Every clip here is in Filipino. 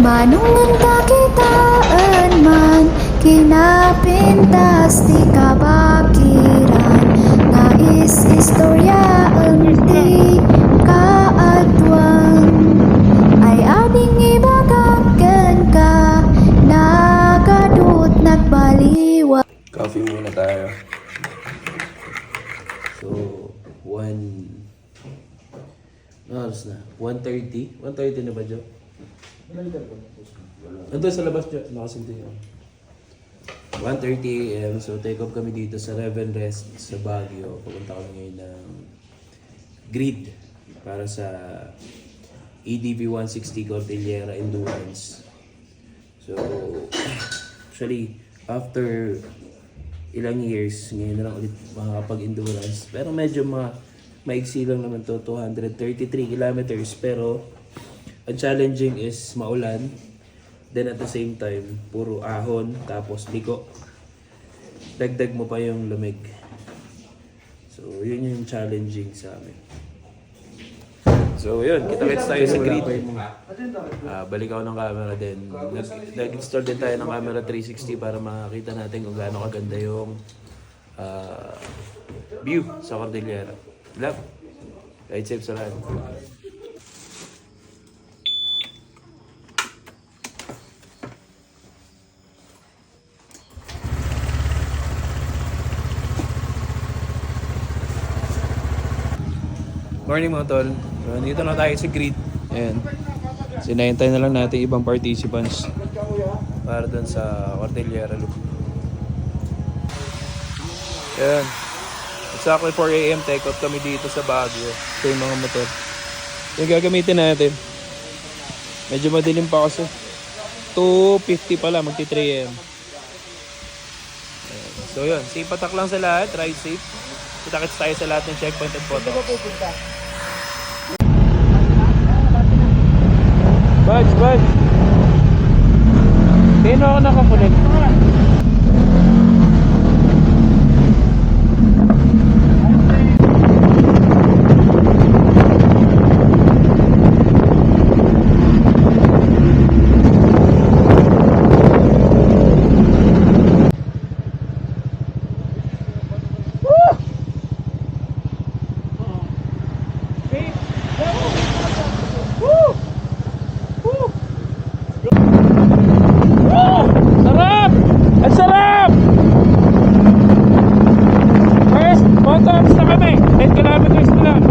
Manungan kakitaan man Kinapintas di kabakiran Nais istorya ang di kaadwang Ay ading ibagagan ka Nagadut nagbaliwa Coffee muna tayo. So, 1... Ano na? 1.30? 1.30 na ba, Jo? Ando sa labas, Jo. Nakasinti yun. 1.30 am. So, take off kami dito sa Reven Rest sa Baguio. Pupunta kami ngayon ng grid para sa EDV 160 Cordillera Endurance. So, actually, after ilang years, ngayon na lang ulit makakapag-endurance. Pero medyo ma maigsi lang naman to, 233 kilometers. Pero, ang challenging is maulan. Then at the same time, puro ahon, tapos liko. Dagdag mo pa yung lamig. So, yun yung challenging sa amin. So, yun. Kita-kits tayo sa grid. Ah, balik ako ng camera din. Nag, nag-install din tayo ng camera 360 para makakita natin kung gaano kaganda yung ah, view sa Cordillera. Love. Ride safe sa lahat. Morning mga tol. So, nandito na tayo sa grid. Ayan. Sinahintay na lang natin ibang participants para dun sa Cordillera Loop. Ayan. Exactly 4 a.m. take off kami dito sa Baguio. Ito yung mga motor. Yung gagamitin natin. Medyo madilim pa kasi. 2.50 pala, magti 3 a.m. So yun, safe attack lang sa lahat. Ride safe. Kita-kits tayo sa lahat ng checkpoint at photo. Buds, buds. Sino ako nakakulit? Sarap! Ang sarap! First, photos na kami. 10 kilometers na lang.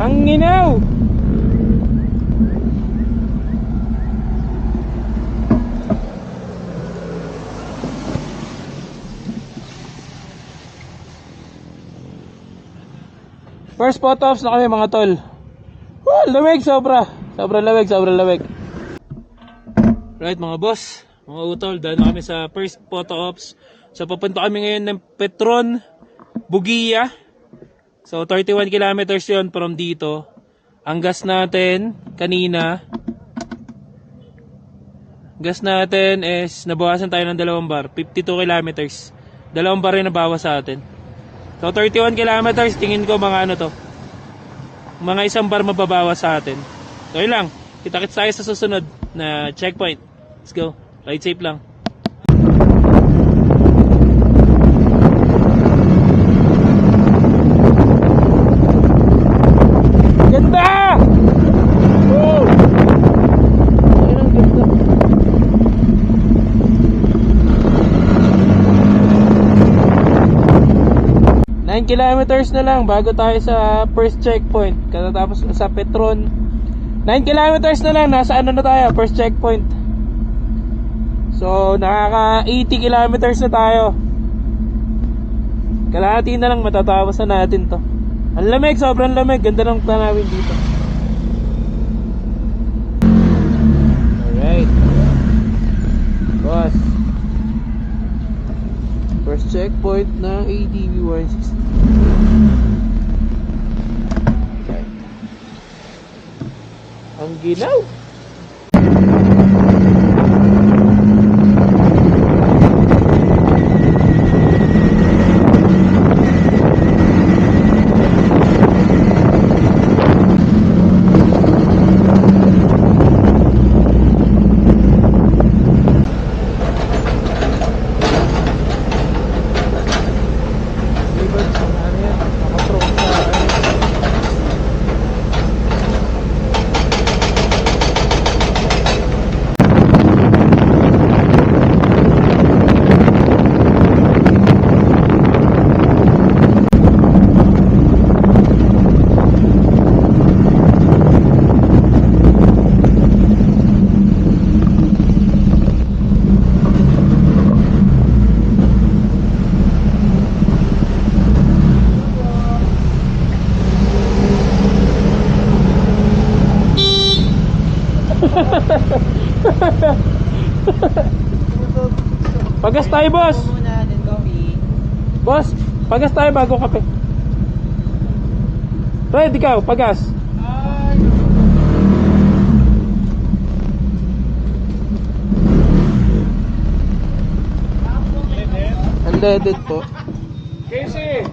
Ang ginaw! First photo ops na kami mga tol. Wow, lamig sobra. Sobra lamig, sobra lamig. Right mga boss, mga utol, dahil na kami sa first photo ops. So papunta kami ngayon ng Petron, Bugia. So 31 kilometers yon from dito. Ang gas natin kanina, gas natin is nabawasan tayo ng dalawang bar, 52 kilometers. Dalawang bar rin nabawas sa atin. So 31 kilometers, tingin ko mga ano to. Mga isang bar mababawas sa atin. So yun lang. Kita-kits tayo sa susunod na checkpoint. Let's go. Ride safe lang. 9 kilometers na lang bago tayo sa first checkpoint. Katatapos sa Petron. 9 kilometers na lang nasa ano na tayo, first checkpoint. So, nakaka 80 kilometers na tayo. Kalahati na lang matatapos na natin 'to. Ang lamig, sobrang lamig. Ganda ng tanawin dito. Checkpoint ng ADV 160. Okay. Ang ginaw. Pagas tayo, boss. muna, then coffee. Boss, pagas tayo bago kape. Red, ikaw, pagas. Unleaded po. Casey!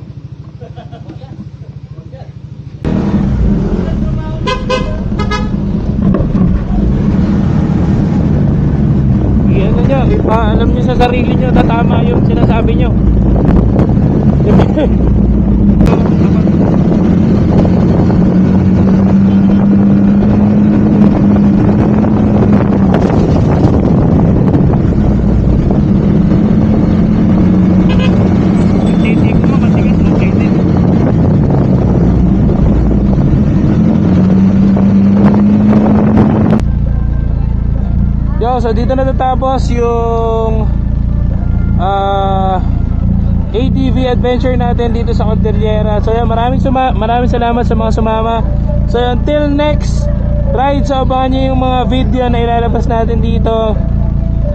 Iyan nyo, ipaalam nyo sa sarili nyo, tatama yung sinasabi nyo. So dito na tatapos yung ah ATV adventure natin dito sa Cordillera. So yan, maraming suma maraming salamat sa mga sumama. So until next ride, so abangan nyo yung mga video na ilalabas natin dito.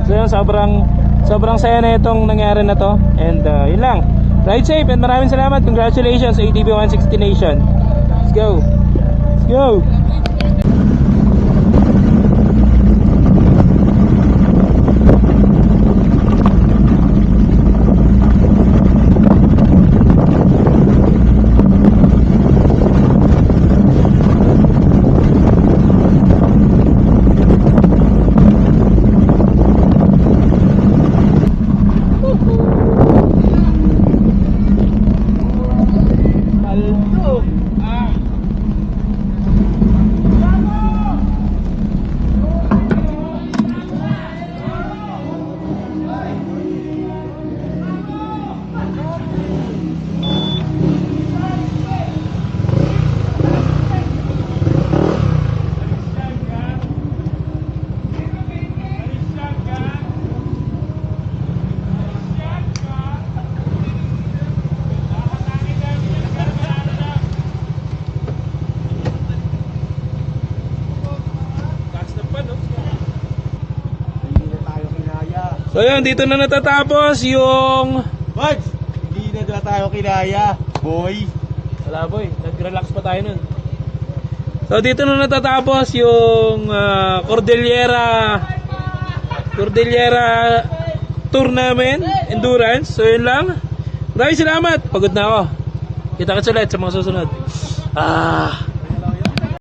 So yan, sobrang sobrang saya na itong nangyari na to. And uh, yun lang. Ride safe and maraming salamat. Congratulations ATV 160 Nation. Let's go. Let's go. Aldo. Ah. Hindi na tayo kinaya. So yun, dito na natatapos yung... Buds! Hindi na tayo kinaya, boy. Wala boy, nag-relax pa tayo nun. So dito na natatapos yung ah, Cordillera Cordillera tour namin, endurance. So yun lang. Maraming salamat. Pagod na ako. Kita-kits ulit sa mga susunod. Ah.